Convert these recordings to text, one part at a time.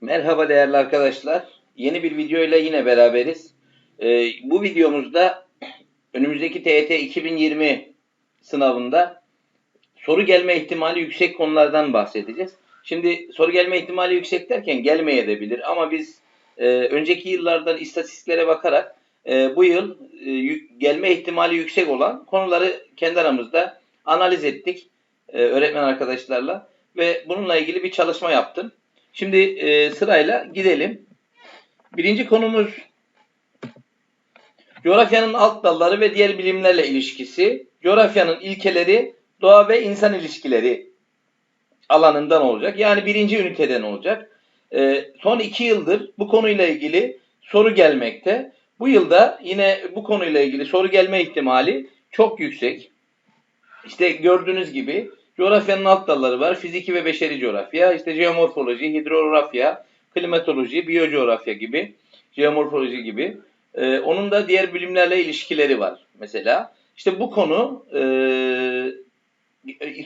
Merhaba değerli arkadaşlar. Yeni bir video ile yine beraberiz. Ee, bu videomuzda önümüzdeki TYT 2020 sınavında soru gelme ihtimali yüksek konulardan bahsedeceğiz. Şimdi soru gelme ihtimali yüksek derken gelmeye de bilir ama biz e, önceki yıllardan istatistiklere bakarak e, bu yıl e, yü- gelme ihtimali yüksek olan konuları kendi aramızda analiz ettik e, öğretmen arkadaşlarla ve bununla ilgili bir çalışma yaptım. Şimdi e, sırayla gidelim. Birinci konumuz coğrafyanın alt dalları ve diğer bilimlerle ilişkisi, coğrafyanın ilkeleri, doğa ve insan ilişkileri alanından olacak. Yani birinci üniteden olacak. E, son iki yıldır bu konuyla ilgili soru gelmekte. Bu yılda yine bu konuyla ilgili soru gelme ihtimali çok yüksek. İşte gördüğünüz gibi coğrafyanın alt dalları var. Fiziki ve beşeri coğrafya, işte jeomorfoloji, hidrografya, klimatoloji, biyocoğrafya gibi, jeomorfoloji gibi. Ee, onun da diğer bilimlerle ilişkileri var mesela. İşte bu konu e,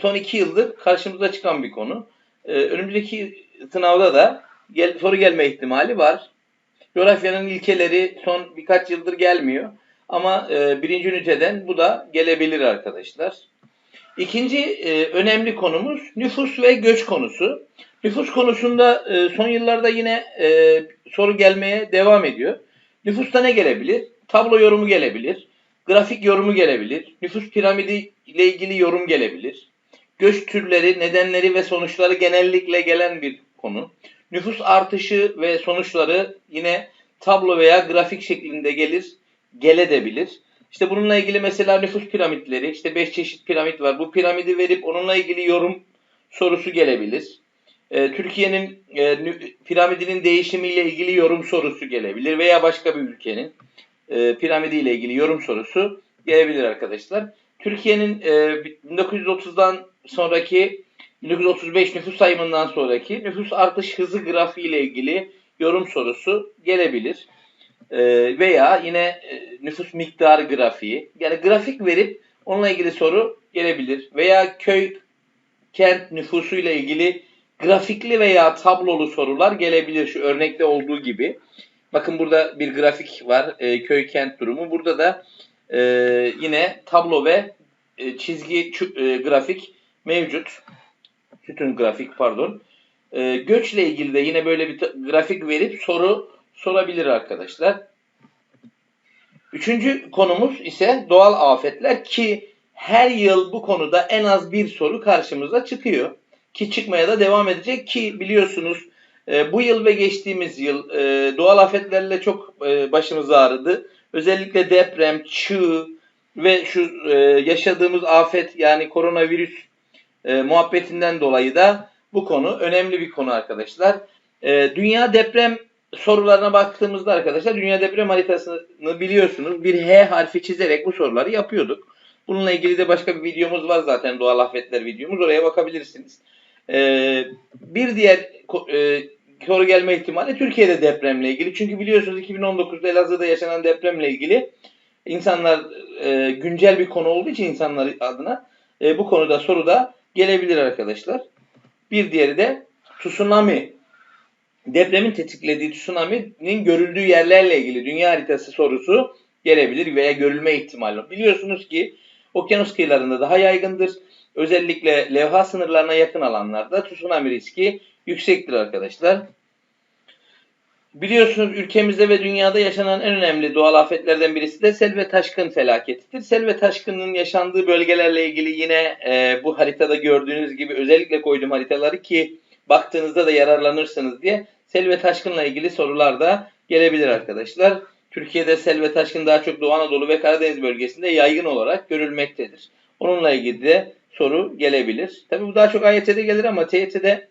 son iki yıldır karşımıza çıkan bir konu. Ee, önümüzdeki sınavda da gel, soru gelme ihtimali var. Coğrafyanın ilkeleri son birkaç yıldır gelmiyor. Ama e, birinci üniteden bu da gelebilir arkadaşlar. İkinci e, önemli konumuz nüfus ve göç konusu. Nüfus konusunda e, son yıllarda yine e, soru gelmeye devam ediyor. Nüfusta ne gelebilir? Tablo yorumu gelebilir. Grafik yorumu gelebilir. Nüfus piramidi ile ilgili yorum gelebilir. Göç türleri, nedenleri ve sonuçları genellikle gelen bir konu. Nüfus artışı ve sonuçları yine tablo veya grafik şeklinde gelir, gelebilir. İşte bununla ilgili mesela nüfus piramitleri, işte 5 çeşit piramit var. Bu piramidi verip onunla ilgili yorum sorusu gelebilir. Ee, Türkiye'nin e, piramidinin değişimiyle ilgili yorum sorusu gelebilir veya başka bir ülkenin e, piramidiyle ilgili yorum sorusu gelebilir arkadaşlar. Türkiye'nin e, 1930'dan sonraki 1935 nüfus sayımından sonraki nüfus artış hızı grafiği ile ilgili yorum sorusu gelebilir. Ee, veya yine e, nüfus miktarı grafiği. Yani grafik verip onunla ilgili soru gelebilir. Veya köy kent nüfusu ile ilgili grafikli veya tablolu sorular gelebilir şu örnekte olduğu gibi. Bakın burada bir grafik var e, köy kent durumu. Burada da e, yine tablo ve çizgi grafik mevcut. Sütun grafik pardon. Göçle ilgili de yine böyle bir grafik verip soru sorabilir arkadaşlar. Üçüncü konumuz ise doğal afetler ki her yıl bu konuda en az bir soru karşımıza çıkıyor. Ki çıkmaya da devam edecek ki biliyorsunuz e, bu yıl ve geçtiğimiz yıl e, doğal afetlerle çok e, başımız ağrıdı. Özellikle deprem, çığ ve şu yaşadığımız afet yani koronavirüs muhabbetinden dolayı da bu konu önemli bir konu arkadaşlar. Dünya deprem sorularına baktığımızda arkadaşlar dünya deprem haritasını biliyorsunuz. Bir H harfi çizerek bu soruları yapıyorduk. Bununla ilgili de başka bir videomuz var zaten doğal afetler videomuz. Oraya bakabilirsiniz. Ee, bir diğer e, soru gelme ihtimali Türkiye'de depremle ilgili. Çünkü biliyorsunuz 2019'da Elazığ'da yaşanan depremle ilgili insanlar e, güncel bir konu olduğu için insanlar adına e, bu konuda soru da gelebilir arkadaşlar. Bir diğeri de tsunami depremin tetiklediği tsunami'nin görüldüğü yerlerle ilgili dünya haritası sorusu gelebilir veya görülme ihtimali. Biliyorsunuz ki okyanus kıyılarında daha yaygındır. Özellikle levha sınırlarına yakın alanlarda tsunami riski yüksektir arkadaşlar. Biliyorsunuz ülkemizde ve dünyada yaşanan en önemli doğal afetlerden birisi de sel ve taşkın felaketidir. Sel ve taşkının yaşandığı bölgelerle ilgili yine e, bu haritada gördüğünüz gibi özellikle koydum haritaları ki baktığınızda da yararlanırsınız diye sel ve taşkınla ilgili sorular da gelebilir arkadaşlar. Türkiye'de sel ve taşkın daha çok Doğu Anadolu ve Karadeniz bölgesinde yaygın olarak görülmektedir. Onunla ilgili de soru gelebilir. Tabii bu daha çok AYT'de gelir ama TYT'de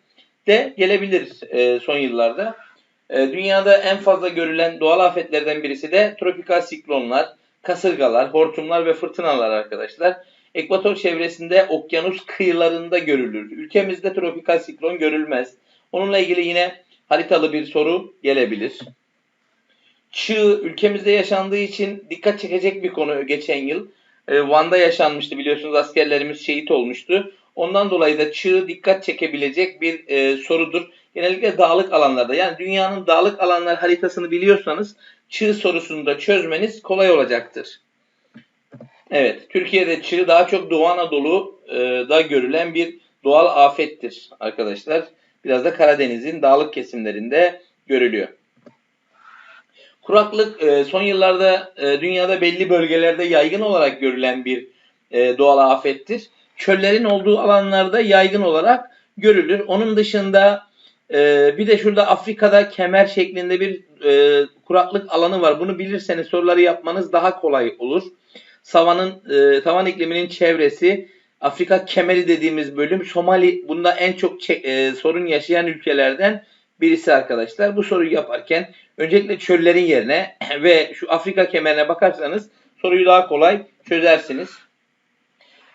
de gelebilir e, son yıllarda. E, dünyada en fazla görülen doğal afetlerden birisi de tropikal siklonlar, kasırgalar, hortumlar ve fırtınalar arkadaşlar. Ekvator çevresinde okyanus kıyılarında görülür. Ülkemizde tropikal siklon görülmez. Onunla ilgili yine haritalı bir soru gelebilir. Çığ ülkemizde yaşandığı için dikkat çekecek bir konu geçen yıl. E, Van'da yaşanmıştı biliyorsunuz askerlerimiz şehit olmuştu. Ondan dolayı da çığ dikkat çekebilecek bir e, sorudur. genellikle dağlık alanlarda. Yani dünyanın dağlık alanlar haritasını biliyorsanız çığ sorusunu da çözmeniz kolay olacaktır. Evet, Türkiye'de çığ daha çok Doğu Anadolu'da görülen bir doğal afettir arkadaşlar. Biraz da Karadeniz'in dağlık kesimlerinde görülüyor. Kuraklık e, son yıllarda e, dünyada belli bölgelerde yaygın olarak görülen bir e, doğal afettir. Çöllerin olduğu alanlarda yaygın olarak görülür. Onun dışında bir de şurada Afrika'da kemer şeklinde bir kuraklık alanı var. Bunu bilirseniz soruları yapmanız daha kolay olur. Savanın, tavan ikliminin çevresi Afrika kemeri dediğimiz bölüm Somali bunda en çok sorun yaşayan ülkelerden birisi arkadaşlar. Bu soruyu yaparken öncelikle çöllerin yerine ve şu Afrika kemerine bakarsanız soruyu daha kolay çözersiniz.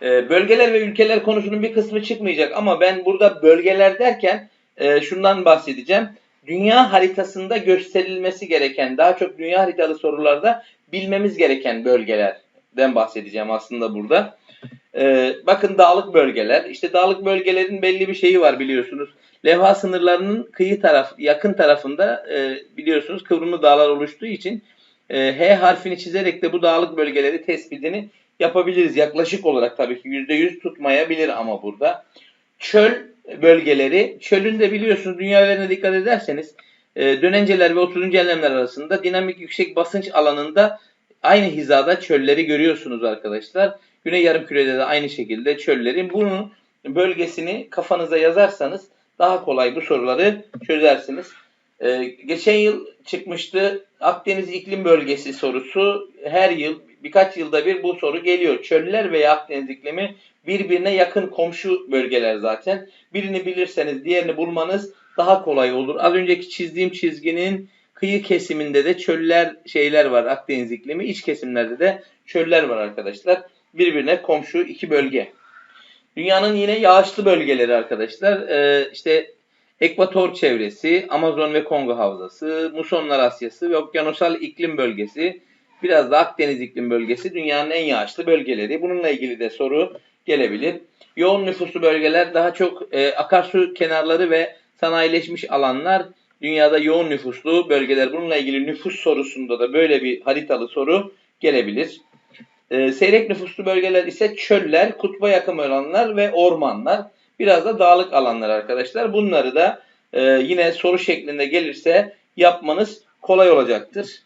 Ee, bölgeler ve ülkeler konusunun bir kısmı çıkmayacak ama ben burada bölgeler derken e, şundan bahsedeceğim. Dünya haritasında gösterilmesi gereken, daha çok dünya haritalı sorularda bilmemiz gereken bölgelerden bahsedeceğim aslında burada. Ee, bakın dağlık bölgeler. İşte dağlık bölgelerin belli bir şeyi var biliyorsunuz. Levha sınırlarının kıyı taraf, yakın tarafında e, biliyorsunuz kıvrımlı dağlar oluştuğu için e, H harfini çizerek de bu dağlık bölgeleri tespitini yapabiliriz. Yaklaşık olarak tabii ki %100 tutmayabilir ama burada. Çöl bölgeleri, çölün de biliyorsunuz dünya dikkat ederseniz e, dönenceler ve 30. enlemler arasında dinamik yüksek basınç alanında aynı hizada çölleri görüyorsunuz arkadaşlar. Güney yarımkürede de aynı şekilde çöllerin. Bunun bölgesini kafanıza yazarsanız daha kolay bu soruları çözersiniz. Ee, geçen yıl çıkmıştı Akdeniz iklim bölgesi sorusu. Her yıl birkaç yılda bir bu soru geliyor. Çöller veya Akdeniz iklimi birbirine yakın komşu bölgeler zaten. Birini bilirseniz diğerini bulmanız daha kolay olur. Az önceki çizdiğim çizginin kıyı kesiminde de çöller şeyler var Akdeniz iklimi. İç kesimlerde de çöller var arkadaşlar. Birbirine komşu iki bölge. Dünyanın yine yağışlı bölgeleri arkadaşlar. Ee, işte Ekvator çevresi, Amazon ve Kongo havzası, Musonlar Asyası ve okyanusal iklim bölgesi, biraz da Akdeniz iklim bölgesi dünyanın en yağışlı bölgeleri. Bununla ilgili de soru gelebilir. Yoğun nüfuslu bölgeler daha çok e, akarsu kenarları ve sanayileşmiş alanlar dünyada yoğun nüfuslu bölgeler. Bununla ilgili nüfus sorusunda da böyle bir haritalı soru gelebilir. E, seyrek nüfuslu bölgeler ise çöller, kutba yakın alanlar ve ormanlar. Biraz da dağlık alanlar arkadaşlar. Bunları da e, yine soru şeklinde gelirse yapmanız kolay olacaktır.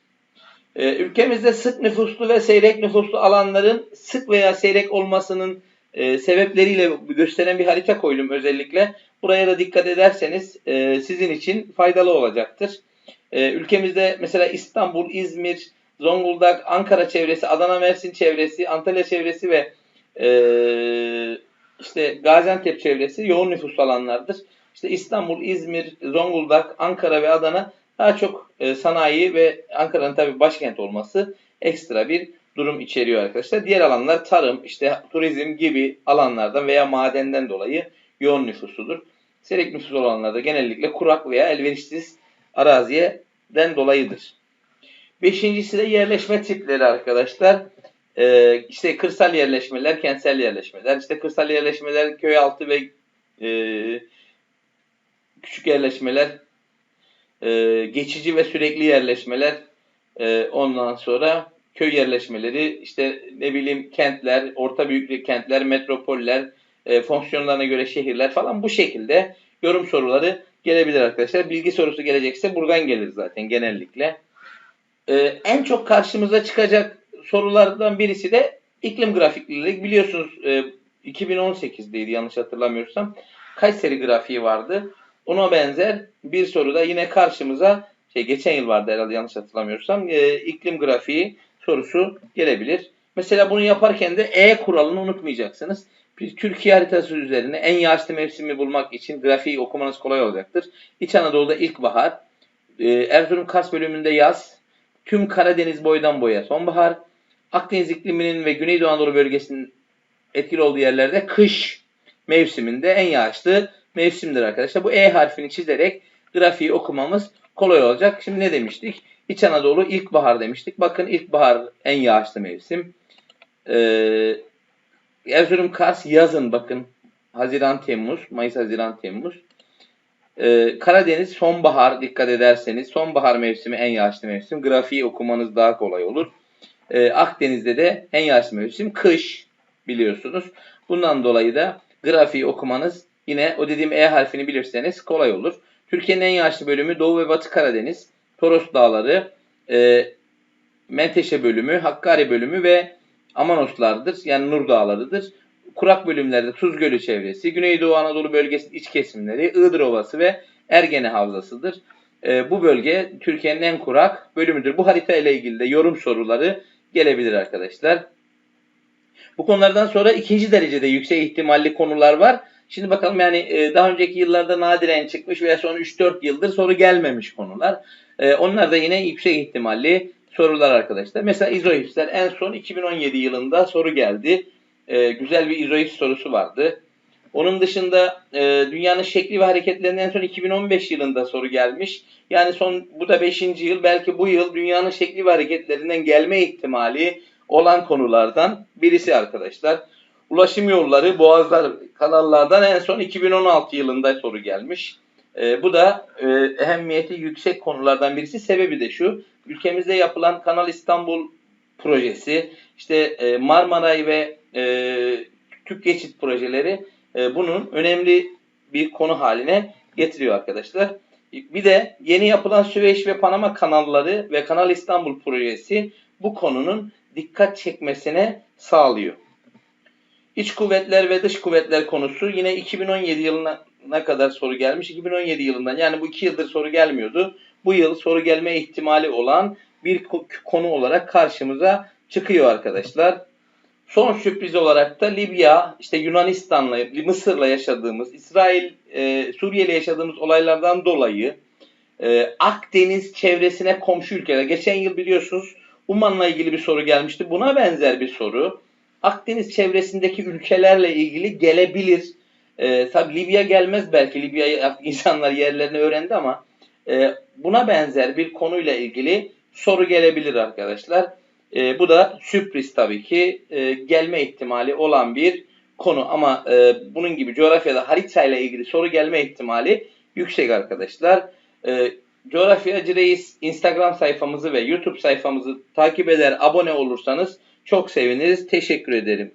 E, ülkemizde sık nüfuslu ve seyrek nüfuslu alanların sık veya seyrek olmasının e, sebepleriyle gösteren bir harita koydum özellikle. Buraya da dikkat ederseniz e, sizin için faydalı olacaktır. E, ülkemizde mesela İstanbul, İzmir, Zonguldak, Ankara çevresi, Adana, Mersin çevresi, Antalya çevresi ve e, işte Gaziantep çevresi yoğun nüfuslu alanlardır. İşte İstanbul, İzmir, Zonguldak, Ankara ve Adana daha çok e, sanayi ve Ankara'nın tabi başkent olması ekstra bir durum içeriyor arkadaşlar. Diğer alanlar tarım, işte turizm gibi alanlardan veya madenden dolayı yoğun nüfusludur. Seyrek nüfus olanlarda genellikle kurak veya elverişsiz araziyeden dolayıdır. Beşincisi de yerleşme tipleri arkadaşlar. Ee, işte kırsal yerleşmeler, kentsel yerleşmeler. İşte kırsal yerleşmeler, köy altı ve e, küçük yerleşmeler, e, geçici ve sürekli yerleşmeler, e, ondan sonra köy yerleşmeleri, işte ne bileyim kentler, orta büyüklük kentler, metropoller, e, fonksiyonlarına göre şehirler falan bu şekilde yorum soruları gelebilir arkadaşlar. Bilgi sorusu gelecekse buradan gelir zaten genellikle. Ee, en çok karşımıza çıkacak sorulardan birisi de iklim grafikleri. Biliyorsunuz e, 2018'deydi yanlış hatırlamıyorsam. Kayseri grafiği vardı. Ona benzer bir soru da yine karşımıza şey geçen yıl vardı herhalde yanlış hatırlamıyorsam e, iklim grafiği sorusu gelebilir. Mesela bunu yaparken de E kuralını unutmayacaksınız. Bir Türkiye haritası üzerine en yağışlı mevsimi bulmak için grafiği okumanız kolay olacaktır. İç Anadolu'da ilkbahar, e, Erzurum Kars bölümünde yaz, tüm Karadeniz boydan boya sonbahar, Akdeniz ikliminin ve Güneydoğu Anadolu bölgesinin etkili olduğu yerlerde kış mevsiminde en yağışlı mevsimdir arkadaşlar. Bu E harfini çizerek grafiği okumamız kolay olacak. Şimdi ne demiştik? İç Anadolu ilkbahar demiştik. Bakın ilkbahar en yağışlı mevsim. Ee, Erzurum Kars yazın bakın. Haziran Temmuz, Mayıs Haziran Temmuz. Ee, Karadeniz sonbahar dikkat ederseniz sonbahar mevsimi en yağışlı mevsim. Grafiği okumanız daha kolay olur. Ee, Akdeniz'de de en yağışlı mevsim kış biliyorsunuz. Bundan dolayı da grafiği okumanız yine o dediğim E harfini bilirseniz kolay olur. Türkiye'nin en yağışlı bölümü Doğu ve Batı Karadeniz, Toros Dağları, e, Menteşe bölümü, Hakkari bölümü ve Amanoslardır. Yani Nur Dağları'dır. Kurak bölümlerde Tuz Gölü çevresi, Güneydoğu Anadolu bölgesinin iç kesimleri, Iğdır Ovası ve Ergene Havzası'dır. E, bu bölge Türkiye'nin en kurak bölümüdür. Bu harita ile ilgili de yorum soruları gelebilir arkadaşlar. Bu konulardan sonra ikinci derecede yüksek ihtimalli konular var. Şimdi bakalım yani e, daha önceki yıllarda nadiren çıkmış veya son 3-4 yıldır soru gelmemiş konular. E, onlar da yine yüksek ihtimalli sorular arkadaşlar. Mesela izohipsler en son 2017 yılında soru geldi. E, güzel bir izohips sorusu vardı. Onun dışında dünyanın şekli ve hareketlerinden en son 2015 yılında soru gelmiş. Yani son bu da 5. yıl belki bu yıl dünyanın şekli ve hareketlerinden gelme ihtimali olan konulardan birisi arkadaşlar. Ulaşım yolları, boğazlar, kanallardan en son 2016 yılında soru gelmiş. E, bu da e, ehemmiyeti yüksek konulardan birisi. Sebebi de şu, ülkemizde yapılan Kanal İstanbul projesi, işte e, Marmaray ve e, Türk Geçit projeleri e, bunun önemli bir konu haline getiriyor arkadaşlar. Bir de yeni yapılan Süveyş ve Panama kanalları ve Kanal İstanbul projesi bu konunun dikkat çekmesine sağlıyor. İç kuvvetler ve dış kuvvetler konusu yine 2017 yılına kadar soru gelmiş? 2017 yılından yani bu iki yıldır soru gelmiyordu. Bu yıl soru gelme ihtimali olan bir konu olarak karşımıza çıkıyor arkadaşlar. Son sürpriz olarak da Libya, işte Yunanistan'la, Mısır'la yaşadığımız, İsrail, e, Suriye'yle yaşadığımız olaylardan dolayı e, Akdeniz çevresine komşu ülkeler. Geçen yıl biliyorsunuz Uman'la ilgili bir soru gelmişti. Buna benzer bir soru. Akdeniz çevresindeki ülkelerle ilgili gelebilir. E, tabii Libya gelmez belki. Libya'yı insanlar yerlerini öğrendi ama e, buna benzer bir konuyla ilgili soru gelebilir arkadaşlar. E, bu da sürpriz tabii ki e, gelme ihtimali olan bir konu ama e, bunun gibi coğrafyada haritayla ilgili soru gelme ihtimali yüksek arkadaşlar. E, Coğrafyacı Reis Instagram sayfamızı ve YouTube sayfamızı takip eder, abone olursanız çok seviniriz. Teşekkür ederim.